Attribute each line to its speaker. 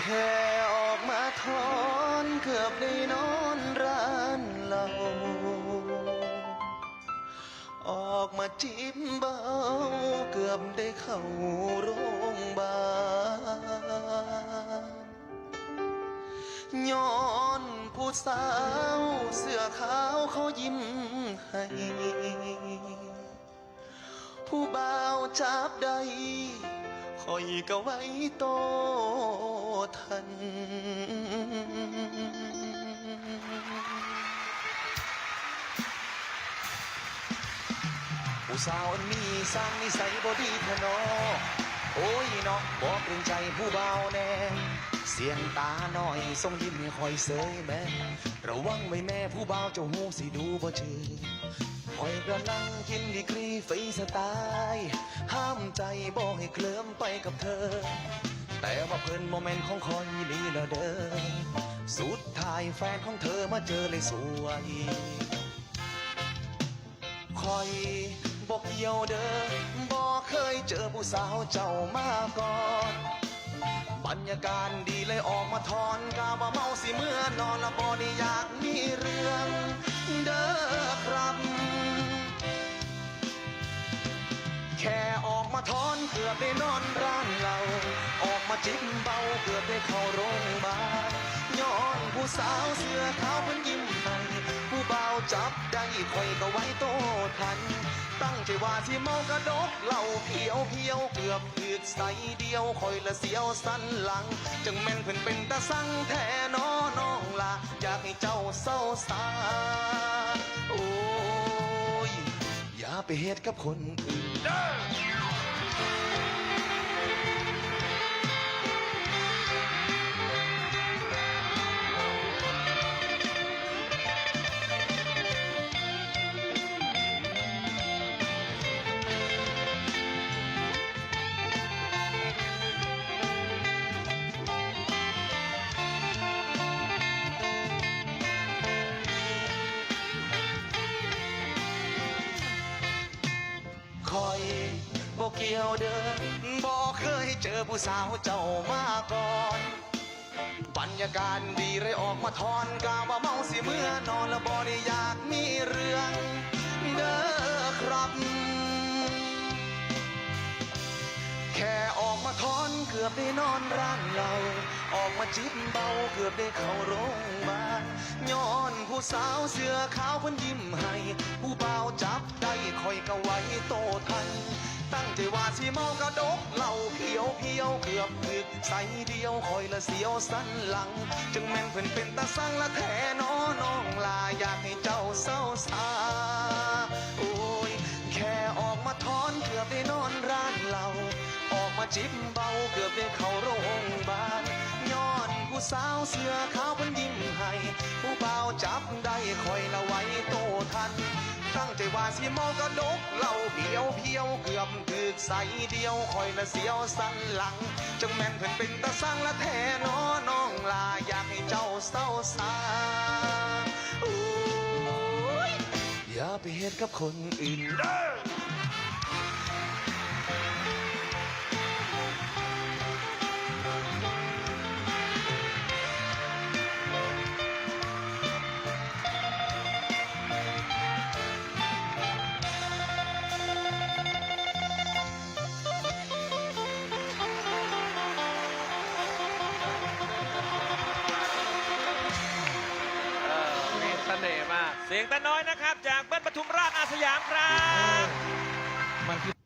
Speaker 1: แค่ออกมาทอนเกือบได้นอนร้านเรา ออกมาจิ้มเบาเกือบได้เข้าโรงพยาบาลย้อนผู้สาวเสื้อขาวเขายิ้มให้ผู้บ่าวจับได้ คอยก็ไว้โตทัน ผู้สาวอันมีสร้างนิสัยบอดีท้นอโอ้ยเนาะบอกเกรงใจผู้บ่าวแน่ เสียงตาหน่อยทรงยิ้มให้คอยเสยแม่ ระวังไว้แม่ผู้บ่าวเจ้าหูสิดูบ่จือคอยกำลังกินดีกรีฟีสไตล์ห้ามใจบอกให้เคลิ้มไปกับเธอ แต่ว่าเพิ่นโมเมนต์ของคอยนี่ละเด้อสุดท้ายแฟนของเธอมาเจอเลยสวยคอยบอกเกี่ยวเด้อบอกเคยเจอผู้สาวเจ้ามาก่อน บรรยากาศดีเลยออกมาทอนกาว่าเมาสิเมื่อนอนและบอนี่อยากมีเรื่องเด้อครับ แค่ออกมาทอนเกือบได้นอนร้านเรา ออกมาจิ้มเบาเกือบได้เข้าโรงพยาบาลย้อนผู้สาวเสื้อขาวเพิ่นยิ้ม จับได้คอยก็ไว้โตทัน ตั้งใจว่าที่เมากระดกเหล่าเพียวเพียวเกือบถืดใสเดียวคอยละเสียวสันหลัง จังแม่นเพิ่นเป็นตาสั่งแท้น้อน้องละอยากให้เจ้าเศร้าสาโอ้ย อย่าไปเฮ็ดกับคนอื่น บอกเกี่ยวเดินบอกเคยเจอผู้สาวเจ้ามาก่อน บรรยากาศดีเลยออกมาทอนกาว่าเมาสิเมื่อนอนและบอได้อยากมีเรื่อง เด้อครับ แค่ออกมาทอนเกือบได้นอนร้านเรา ออกมาจิบเบาเกือบได้เข้าโรงพยาบาลย้อนผู้สาวเสื้อขาวเพิ่นยิ้มให้ ผู้เบาวจับได้คอยก็ไว้โตทัน ตั้งใจว่าสิเมากระดกเหล่าเพียวเพียวเกือบถึกใส่เดียวคอยละเสียวสันหลัง จึงแม่นเพิ่นเป็นตาสั่งละแท้น้อน้องลาอยากให้เจ้าเศร้าสาโอ้ยแค่ออกมาทอนเกือบได้นอนร้านเราออกมาจิบเบาเกือบได้เข้าโรงพยาบาลย้อน สาวเสื้อขาวเพิ่นยิ้มให้ผู้เบาจับได้คอยละไว้โตทัน ตั้งใจว่าสิเมากระดกเหล่าเพียวเพียวเกือบถึกใสเดียวคอยละเสียวสันหลังจังแม่นเพิ่นเป็นตาสั่งละแท้น้อน้องลาอยากให้เจ้าเศร้าสาโอ้ยอย่าไปเฮ็ดกับคนอื่นเด้อ
Speaker 2: สียงแต่น้อยนะครับ จากเบิ้ลปทุมราชอาสยามครับ
Speaker 3: มันคือ